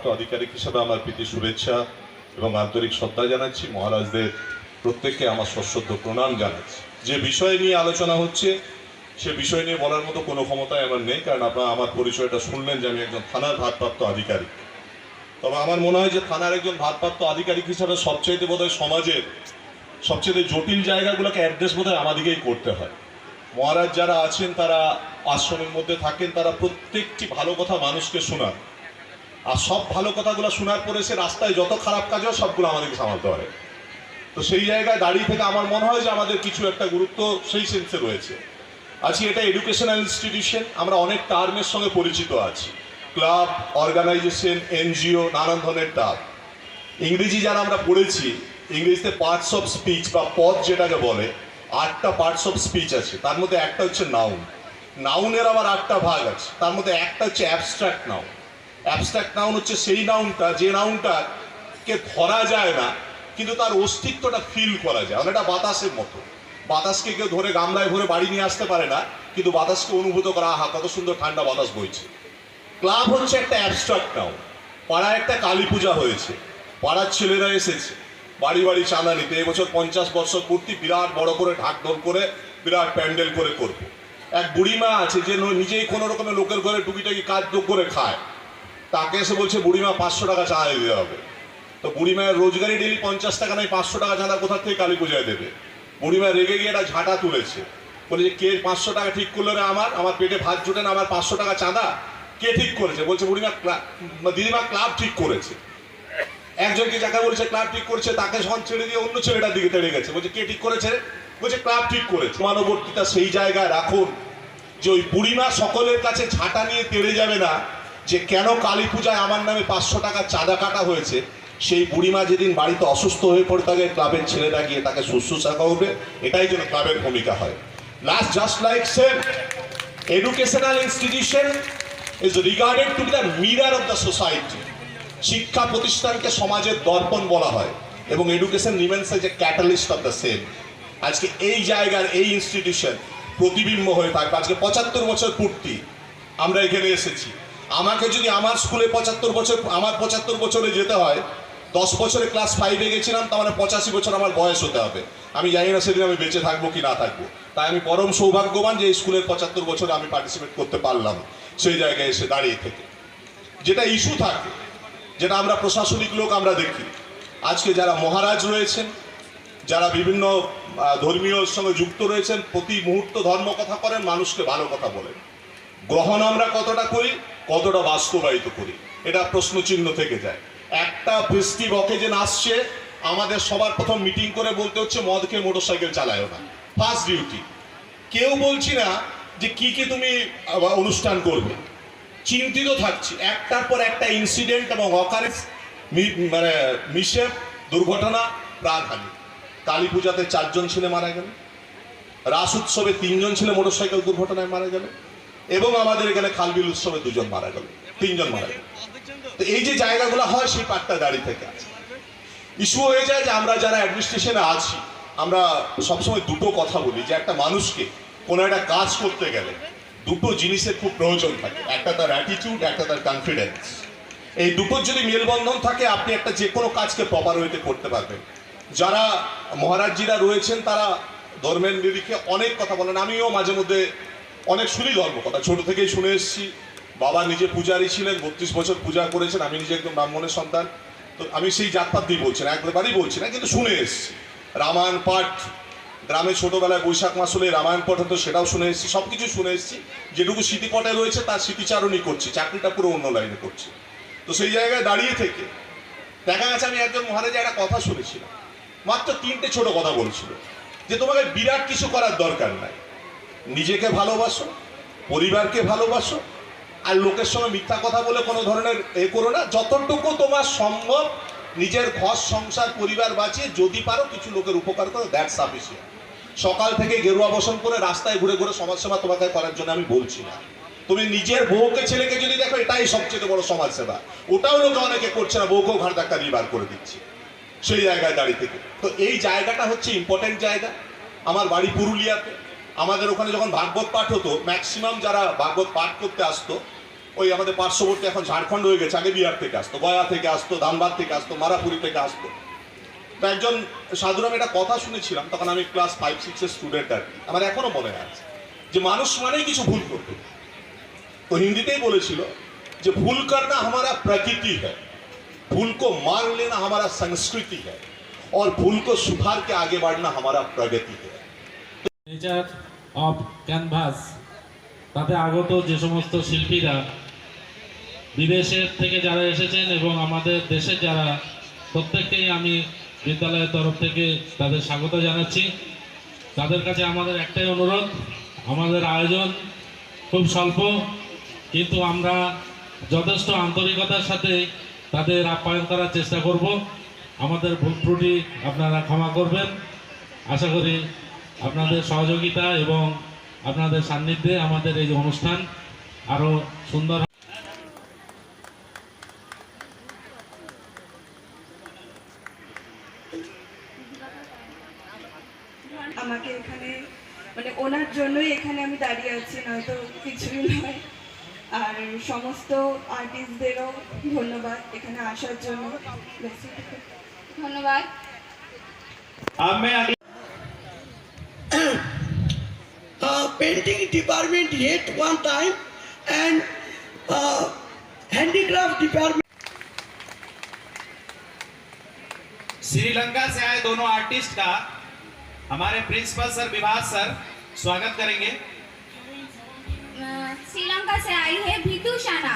ভারপ্রাপ্ত আধিকারিক হিসেবে আমার প্রীতি শুভেচ্ছা এবং আন্তরিক শ্রদ্ধা জানাচ্ছি। মহারাজদের প্রত্যেককে আমার সশ্রদ্ধ প্রণাম জানাচ্ছি। যে বিষয় নিয়ে আলোচনা হচ্ছে, সে বিষয় নিয়ে বলার মতো কোনো ক্ষমতাই আমার নেই, কারণ আপনারা আমার পরিচয়টা শুনলেন যে আমি একজন থানার ভারপ্রাপ্ত আধিকারিক। তবে আমার মনে হয় যে থানার একজন ভারপ্রাপ্ত আধিকারিক হিসাবে সবচাইতে বোধহয় সমাজের সবচেয়ে জটিল জায়গাগুলোকে অ্যাড্রেস বোধহয় আমাদেরকেই করতে হয়। মহারাজ যারা আছেন, তারা আশ্রমের মধ্যে থাকেন, তারা প্রত্যেকটি ভালো কথা মানুষকে শোনান। আর সব ভালো কথাগুলো শোনার পরে সে রাস্তায় যত খারাপ কাজ হয় সবগুলো আমাদেরকে সামালতে পারে। তো সেই জায়গায় দাঁড়িয়ে থেকে আমার মনে হয় যে আমাদের কিছু একটা গুরুত্ব সেই সেন্সে রয়েছে। আজকে এটা এডুকেশনাল ইনস্টিটিউশন আমরা অনেক টার্মের সঙ্গে পরিচিত আছি। ক্লাব অর্গানাইজেশন এনজিও, নানান ধরনের টার্ম। ইংরেজি যারা আমরা পড়েছি, ইংরেজিতে পার্টস অফ স্পিচ বা পদ যেটাকে বলে, আটটা পার্টস অফ স্পিচ আছে। তার মধ্যে একটা হচ্ছে নাউন নাউনের আবার আটটা ভাগ আছে। তার মধ্যে একটা হচ্ছে অ্যাবস্ট্রাক্ট নাউন অ্যাবস্ট্রাক্ট নাউন হচ্ছে সেই নাউনটা, যে নাউনটা কে ধরা যায় না, কিন্তু তার অস্তিত্বটা ফিল করা যায়। অনেকটা বাতাসের মতো। বাতাসকে কেউ ধরে গামলায় ভরে বাড়ি নিয়ে আসতে পারে না, কিন্তু বাতাসকে অনুভূত করা, আহা, কত সুন্দর ঠান্ডা বাতাস বইছে। ক্লাব হচ্ছে একটা অ্যাবস্ট্রাক্ট নাউন। পাড়ায় একটা কালী পূজা হয়েছে। পাড়ার ছেলেরা এসেছে। বাড়ি বাড়ি চাঁদা নিতে। এবছর পঞ্চাশ বছর পূর্তি, বিরাট বড় করে ঢাক ঢোল করে, বিরাট প্যান্ডেল করে করব। এক বুড়িমা আছে, যে নিজেই কোনো রকমের লোকের ঘরে টুকিটাকি কাজ করে খায়। তাকে এসে বলছে, বুড়িমা, পাঁচশো টাকা চাঁদা দিতে হবে। তো বুড়িমায়ের রোজগারি ডেলি পঞ্চাশ টাকা নয়, পাঁচশো টাকা চাঁদা কোথা থেকে কালী পূজায় দেবে? বুড়িমা রেগে গিয়ে একটা ঝাঁটা তুলেছে। বলে যে, কে পাঁচশো টাকা ঠিক করল রে আমার? আমার পেটে ভাত জোটে না, আমার পাঁচশো টাকা চাঁদা? কে ঠিক করেছে? বলছে, বুড়িমা, ক্লা- দিদিমা ক্লাব ঠিক করেছে। একজনকে যাকে বলছে, ক্লাব ঠিক করেছে, তাকে সন ছেড়ে দিয়ে অন্য ছেলেটার দিকে তেড়ে গেছে। বলছে, কে ঠিক করেছে বলছে, ক্লাব ঠিক করেছে। মানবর্তিতা সেই জায়গায় রাখুন যে, ওই বুড়িমা সকলের কাছে ঝাঁটা নিয়ে তেড়ে যাবে না। যে কেন কালী পূজায় আমার নামে পাঁচশো টাকা চাঁদা কাটা হয়েছে, সেই বুড়িমা যেদিন বাড়িতে অসুস্থ হয়ে পড়ে থাকে, ক্লাবের ছেলেরা গিয়ে তাকে শুশ্রূষা করবে, এটাই যেন ক্লাবের ভূমিকা হয়। Last just like same educational institution is regarded to be the mirror of the society. শিক্ষা প্রতিষ্ঠানকে সমাজের দর্পণ বলা হয় এবং এডুকেশন রিমেন্স যে ক্যাটালিস্ট অফ দ্য সেম আজকে এই জায়গার, এই ইনস্টিটিউশন প্রতিবিম্ব হয়ে থাকবে। আজকে পঁচাত্তর বছর পূর্তি আমরা এখানে এসেছি। আমাকে যদি আমার স্কুলে পঁচাত্তর বছর, আমার পঁচাত্তর বছরে যেতে হয়, দশ বছরে ক্লাস ফাইভে গেছিলাম, তার মানে পঁচাশি বছর আমার বয়স হতে হবে। আমি জানি না সেদিন আমি বেঁচে থাকব কি না থাকব। তাই আমি পরম সৌভাগ্যবান যে স্কুলের পঁচাত্তর বছরে আমি পার্টিসিপেট করতে পারলাম, সেই জায়গায় এসে দাঁড়িয়ে থেকে। যেটা ইস্যু থাকে, যেটা আমরা প্রশাসনিক লোক আমরা দেখি, আজকে যারা মহারাজ রয়েছেন, যারা বিভিন্ন ধর্মীয় সঙ্গে যুক্ত রয়েছেন, প্রতি মুহূর্ত ধর্ম কথা করেন, মানুষকে ভালো কথা বলেন। গ্রহণ আমরা কতটা করি? কতটা বাস্তবায়িত করি? এটা প্রশ্ন চিহ্ন থেকে যায়। একটা বৃষ্টি যে আসছে আমাদের সবার প্রথম মিটিং করে বলতে হচ্ছে, মদ খেয়ে মোটরসাইকেল চালায়ও না। ফার্স্ট ডিউটি কেউ বলছি না যে কি কি তুমি অনুষ্ঠান করবে। চিন্তিত থাকছি। একটার পর একটা ইনসিডেন্ট এবং অকারেন্স মানে মিশে, দুর্ঘটনা, প্রাণহানি। কালী পূজাতে চারজন ছেলে মারা গেল। রাস উৎসবে তিনজন ছেলে মোটরসাইকেল দুর্ঘটনায় মারা গেল। এবং আমাদের এখানে খালবিল উৎসবে দুজন মারা গেল, তিনজন মারা গেল। তো এই যে জায়গাগুলো হয়, সেই পাট্টা দাঁড়িয়ে থেকে ইস্যু হয়ে যায় যে আমরা যারা অ্যাডমিনিস্ট্রেশনে আছি, আমরা সবসময় দুটো কথা বলি, যে একটা মানুষকে কোনো একটা কাজ করতে গেলে দুটো জিনিসের খুব প্রয়োজন থাকে, একটা তার অ্যাটিটিউড একটা তার কনফিডেন্স এই দুটোর যদি মেলবন্ধন থাকে, আপনি একটা যে কোনো কাজকে প্রপার ওয়েতে করতে পারবেন। যারা মহারাজজিরা রয়েছেন, তারা ধর্মের নিরিখে অনেক কথা বলেন। আমিও মাঝে মধ্যে অনেক শুনি ধর্ম কথা ছোট থেকেই শুনে এসেছি। বাবা নিজে পূজারি ছিলেন, বত্রিশ বছর পূজা করেছেন, আমি নিজে একদম ব্রাহ্মণের সন্তান। তো আমি সেই জাতপাত দিয়ে বলছি না, একবারই বলছি না, কিন্তু শুনে এসেছি। রামায়ণ পাঠ, গ্রামে ছোটবেলায় বৈশাখ মাস হলে রামায়ণ পাঠ হতো, সেটাও শুনে এসেছি সব কিছু শুনে এসেছি। যেটুকু স্মৃতিপটে রয়েছে, তার স্মৃতিচারণই করছি, চাকরিটা পুরো অন্য লাইনে করছি। তো সেই জায়গায় দাঁড়িয়ে থেকে দেখা গেছে, আমি একজন মহারাজা একটা কথা শুনেছিলাম। মাত্র তিনটে ছোট কথা বলছিল, যে তোমাকে বিরাট কিছু করার দরকার নাই। নিজেকে ভালোবাসো, পরিবারকে ভালোবাসো, আর লোকের সঙ্গে মিথ্যা কথা বলে কোনো ধরনের এ করো না। যতটুকু তোমার সম্ভব নিজের ঘর, সংসার, পরিবার বাঁচিয়ে যদি পারো কিছু লোকের উপকার করো দ্যাট সাফিসিয়েন্ট সকাল থেকে গেরুয়া বসন করে রাস্তায় ঘুরে ঘুরে সমাজসেবা তোমাকে করার জন্য আমি বলছি না। তুমি নিজের বউকে, ছেলেকে যদি দেখো, এটাই সবচেয়ে বড় সমাজসেবা ওটাও লোকে অনেকে করছে না, বউকেও ঘাট ধাক্কা দিয়ে বার করে দিচ্ছে সেই জায়গায় দাঁড়িয়ে থেকে। তো এই জায়গাটা হচ্ছে ইম্পর্টেন্ট জায়গা। আমার বাড়ি পুরুলিয়াতে। আমাদের ওখানে যখন ভাগবত পাঠ হতো ম্যাক্সিমাম যারা ভাগবত পাঠ করতে আসতো ওই আমাদের পার্শ্ববর্তী এখন ঝাড়খণ্ড হয়ে গেছে আগে বিহার থেকে আসতো গয়া থেকে আসতো ধানবাদ থেকে আসতো মারাপুরি থেকে আসতো তো একজন সাধুরাম একটা কথা শুনেছিলাম তখন আমি ক্লাস ফাইভ সিক্সের স্টুডেন্ট আর কি আমার এখনো মনে আছে যে মানুষ মানেই কিছু ভুল করবে তো হিন্দিতেই বলেছিল যে ভুল करना हमारा प्रकृति है भूल को मान लेना हमारा संस्कृति है और भूल को सुधार के आगे बढ़ना हमारा प्रगति है নেচার অফ ক্যানভাস। তাতে আগত যে সমস্ত শিল্পীরা বিদেশের থেকে যারা এসেছেন এবং আমাদের দেশের যারা, প্রত্যেককেই আমি বিদ্যালয়ের তরফ থেকে তাদের স্বাগত জানাচ্ছি। তাদের কাছে আমাদের একটাই অনুরোধ, আমাদের আয়োজন খুব স্বল্প, কিন্তু আমরা যথেষ্ট আন্তরিকতার সাথে তাদের আপ্যায়ন করার চেষ্টা করব। আমাদের ভুল ত্রুটি আপনারা ক্ষমা করবেন। আশা করি আপনাদের সহযোগিতা এবং আপনাদের সান্নিধ্যে আমাদের এই যে অনুষ্ঠান আরও সুন্দর আমাকে এখানে মানে ওনার জন্যই এখানে আমি দাঁড়িয়ে আছি নয়তো কিছুই নয়। আর সমস্ত আর্টিস্টদেরও ধন্যবাদ এখানে আসার জন্য। ধন্যবাদ। Uh, painting department yet one time and uh, handicraft department Sri Lanka से आए दोनों आर्टिस्ट का हमारे प्रिंसिपल सर विभास सर स्वागत करेंगे श्रीलंका से आई है भीतू शाना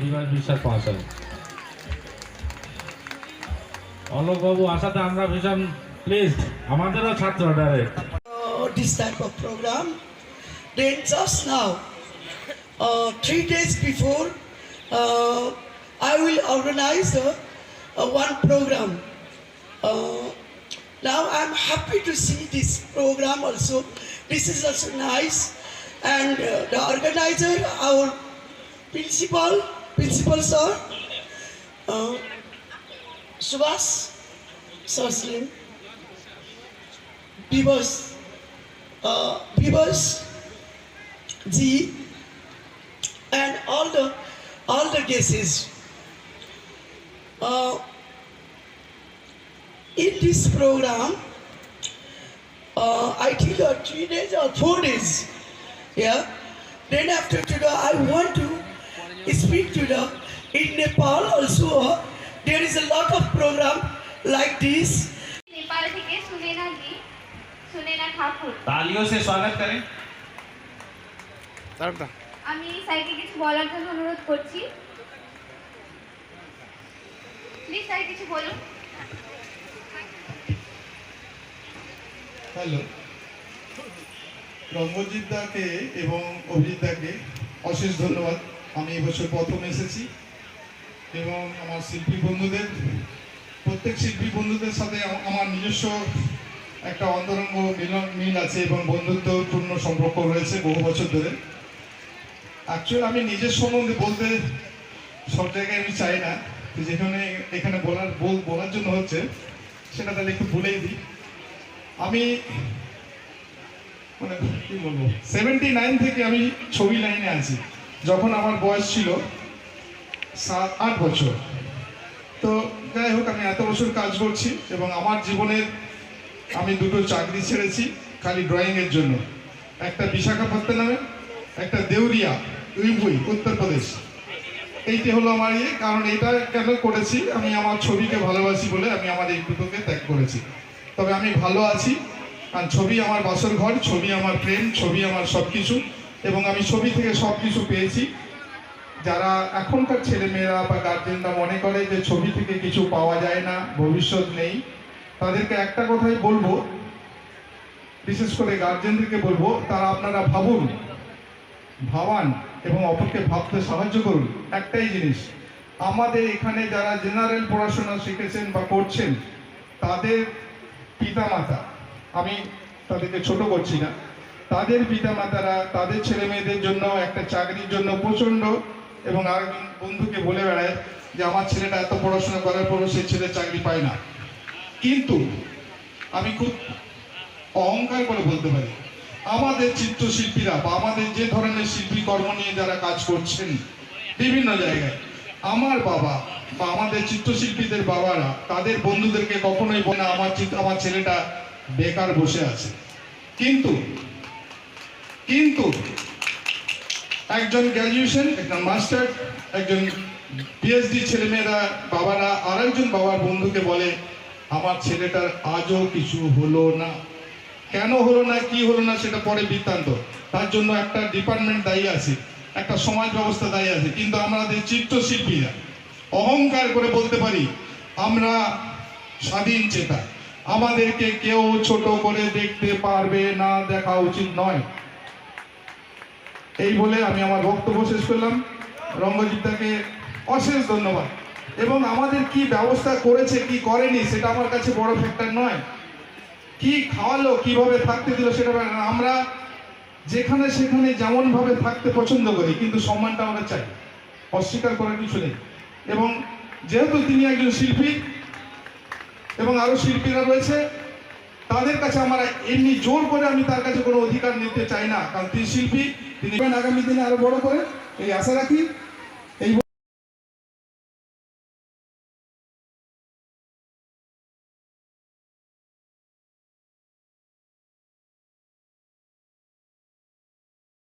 বিভাস বিশ্বাস মহাশয় অলোকবাবু আসাতে আমরা ভীষণ প্লিজড আমাদেরও ছাত্র direct uh, this type of program. Then just now, uh, three days before, uh, I will organize uh, uh, one program. Uh, now I'm happy to see this program also. This is also nice. And uh, the organizer, our principal, principal sir, uh, Subhas Saslim, Bivas, uh, Bivas G, and all the all the guesses. Uh, in this program, uh, I think uh, three days or four days. Yeah. Then after today, I want to speak to the in Nepal also. Uh, there is a lot of program like this. Nepal থেকে সুনেনা জি সুনেনা ঠাকুর तालियों से स्वागत करें আমি স্যারকে কিছু বলার জন্য অনুরোধ করছি প্লিজ স্যার কিছু বলুন হ্যালো রঙ্গজিৎ দাকে এবং অভিজিৎ দাকে অশেষ ধন্যবাদ আমি এবছর প্রথম এসেছি এবং আমার শিল্পী বন্ধুদের প্রত্যেক শিল্পী বন্ধুদের সাথে আমার নিজস্ব একটা অন্তরঙ্গ মিলন মিল আছে এবং বন্ধুত্বপূর্ণ সম্পর্ক রয়েছে বহু বছর ধরে। অ্যাকচুয়ালি আমি নিজের সম্বন্ধে বলতে সব জায়গায় আমি চাই না। যেখানে এখানে বলার বল- বলার জন্য হচ্ছে সেটা তাহলে একটু বলেই দিই। আমি মানে কি বলব? সেভেন্টি নাইন থেকে আমি ছবি লাইনে আছি। যখন আমার বয়স ছিল, সাত, আট বছর। তো যাই হোক, আমি এত বছর কাজ করছি এবং আমার জীবনের আমি দুটো চাকরি ছেড়েছি খালি ড্রয়িংয়ের জন্য। একটা বিশাখাপত্তনমে, একটা দেউরিয়া উইবুই উত্তরপ্রদেশ এইটি হলো আমার ইয়ে কারণ এটা কেন করেছি, আমি আমার ছবিকে ভালোবাসি বলে আমি আমার এই দুটোকে ত্যাগ করেছি। তবে আমি ভালো আছি আর ছবি আমার বাসর ঘর, ছবি আমার প্রেম, ছবি আমার সব কিছু এবং আমি ছবি থেকে সব কিছু পেয়েছি। যারা এখনকার ছেলেমেয়েরা বা গার্জেনরা মনে করে যে ছবি থেকে কিছু পাওয়া যায় না, ভবিষ্যৎ নেই, তাদেরকে একটা কথাই বলব, বিশেষ করে গার্জেনদেরকে বলব, তারা আপনারা ভাবুন, ভাবান এবং অপরকে ভাবতে সাহায্য করুন। একটাই জিনিস, আমাদের এখানে যারা জেনারেল পড়াশোনা শিখেছেন বা করছেন, তাদের পিতামাতা, আমি তাদেরকে ছোট করছি না তাদের পিতামাতারা, তাদের ছেলে মেয়েদের জন্য একটা চাকরির জন্য প্রচণ্ড এবং আরেকজন বন্ধুকে বলে বেড়ায় যে আমার ছেলেটা এত পড়াশোনা করার পরও সে ছেলে চাকরি পায় না। কিন্তু আমি খুব অহংকার করে বলতে পারি, আমাদের চিত্রশিল্পীরা বা আমাদের যে ধরনের শিল্পী কর্ম নিয়ে যারা কাজ করছেন বিভিন্ন জায়গায়, আমার বাবা বা আমাদের চিত্রশিল্পীদের বাবারা তাদের বন্ধুদেরকে কখনোই বলে আমার চিত্র আমার ছেলেটা বেকার বসে আছে। কিন্তু কিন্তু একজন গ্র্যাজুয়েশন একজন মাস্টার একজন পিএইচডি ছেলেমেয়েরা, বাবারা, আরেকজন বাবার বন্ধুকে বলে, আমার ছেলেটার আজও কিছু হলো না। কেন হলো না, কি হলো না, সেটা পরে বৃত্তান্ত। তার জন্য একটা ডিপার্টমেন্ট দায়ী আছে, একটা সমাজ ব্যবস্থা দায়ী আছে, কিন্তু আমাদের চিত্রশিল্পীরা, অহংকার করে বলতে পারি, আমরা স্বাধীন চেতা। আমাদেরকে কেউ ছোট করে দেখতে পারবে না, দেখা উচিত নয়। এই বলে আমি আমার বক্তব্য শেষ করলাম। রঙ্গজিৎদাকে অশেষ ধন্যবাদ। এবং আমাদের কি ব্যবস্থা করেছে, কি করেনি, সেটা আমার কাছে বড় ফ্যাক্টর নয়। কি খাওয়ালো, কীভাবে থাকতে দিল, সেটা আমরা যেখানে সেখানে যেমন ভাবে থাকতে পছন্দ করি, কিন্তু সম্মানটা আমরা চাই। অস্বীকার করার কিছু নেই। এবং যেহেতু তিনি একজন শিল্পী, এবং আরও শিল্পীরা রয়েছে তাদের কাছে আমরা এমনি জোর করে আমি তার কাছে কোনো অধিকার নিতে চাই না। কারণ তিনি শিল্পী, তিনি আগামী দিনে আরও বড় করে, এই আশা রাখি।